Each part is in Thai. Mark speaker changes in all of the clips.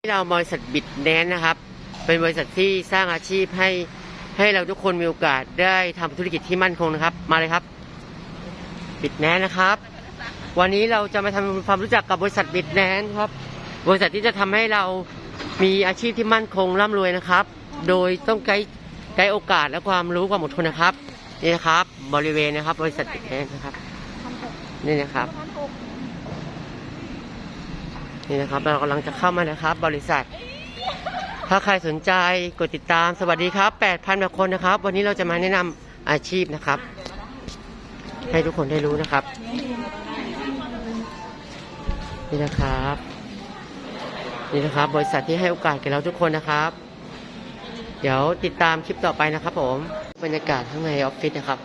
Speaker 1: ที่เราบริษัทบิดแนนนะครับ เป็นบริษัทที่สร้างอาชีพให้ให้เราทุกคนมีโอกาสได้ทำธุรกิจที่มั่นคงนะครับ มาเลยครับ บิดแนนนะครับ วันนี้เราจะมาทำความรู้จักกับบริษัทบิดแนนครับ บริษัทที่จะทำให้เรามีอาชีพที่มั่นคงร่ำรวยนะครับ โดยต้องไกด์ไกด์โอกาสและความรู้ความอดทนนะครับนี่นะครับ บริเวณนะครับ บริษัทบิดแนนนะครับนี่นะครับ นี่นะครับเรากำลังจะเข้ามานะครับ บริษัท ถ้าใครสนใจกดติดตามสวัสดีครับ8,000กว่าคนนะครับ วันนี้เราจะมาแนะนำอาชีพนะครับ ให้ทุกคนได้รู้นะครับ นี่นะครับ นี่นะครับ บริษัทที่ให้โอกาสแก่เราทุกคนนะครับ เดี๋ยวติดตามคลิปต่อไปนะครับ ผมบรรยากาศข้างในออฟฟิศนะครับ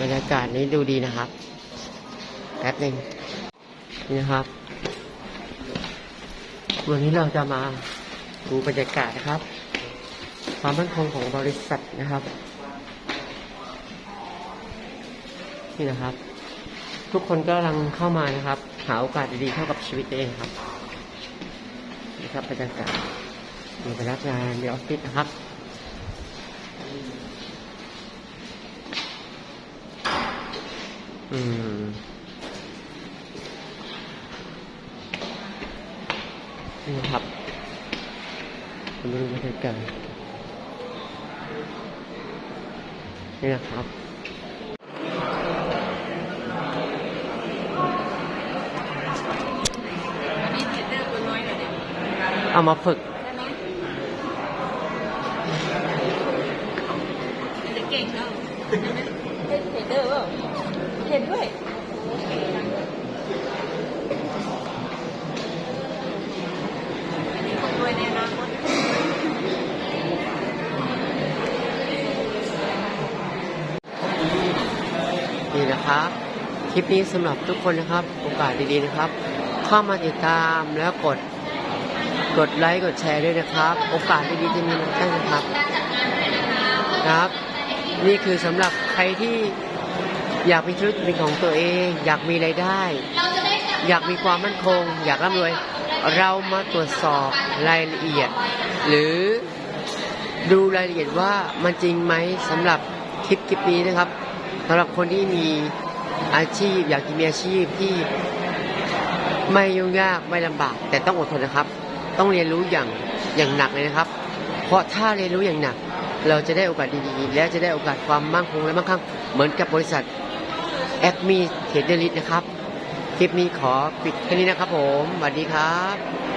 Speaker 1: บรรยากาศนี้ดูดีนะครับแป๊บหนึ่ง นี่นะครับ วันนี้เราจะมาดูบรรยากาศนะครับ ความมั่นคงของบริษัทนะครับ นี่นะครับ ทุกคนก็กำลังเข้ามานะครับ หาโอกาสดีๆเข้ากับชีวิตตัวเองครับนี่ครับบรรยากาศมีพนักงานในออฟฟิศนะครับอืม นี่นะครับคุณดูบรรยากาศนี่นะครับ
Speaker 2: มีเทรดเดอร์ตัวน้อยหน่อยเนี่ย
Speaker 1: เอามาฝึก
Speaker 2: ได้ไหมมันจะเก่งเนาะใช่ไหมเป็นเทรดเดอร์เปล่าเห็นด้วยอันนี้คนรวยในอนาคต
Speaker 1: นะครับ คลิปนี้สำหรับทุกคนนะครับ โอกาสดีๆนะครับ เข้ามาติดตามแล้วกด กดไลค์กดแชร์ด้วยนะครับ โอกาสดีๆจะมีมาให้นะครับครับ นี่คือสำหรับใครที่อยากมีธุรกิจเป็นของตัวเอง อยากมีรายได้ อยากมีความมั่นคง อยากร่ำรวย เรามาตรวจสอบรายละเอียด หรือดูรายละเอียดว่ามันจริงไหมสำหรับคลิปคลิปนี้นะครับ สำหรับคนที่มีอาชีพ อยากจะมีอาชีพที่ไม่ยุ่งยากไม่ลำบาก แต่ต้องอดทนนะครับ ต้องเรียนรู้อย่างอย่างหนักเลยนะครับ เพราะถ้าเรียนรู้อย่างหนัก เราจะได้โอกาสดีๆ และจะได้โอกาสความมั่นคงและมั่งคั่งเหมือนกับบริษัทแอคมีเทรดเดอร์ลิสนะครับ คลิปนี้ขอปิดแค่นี้นะครับผมสวัสดีครับ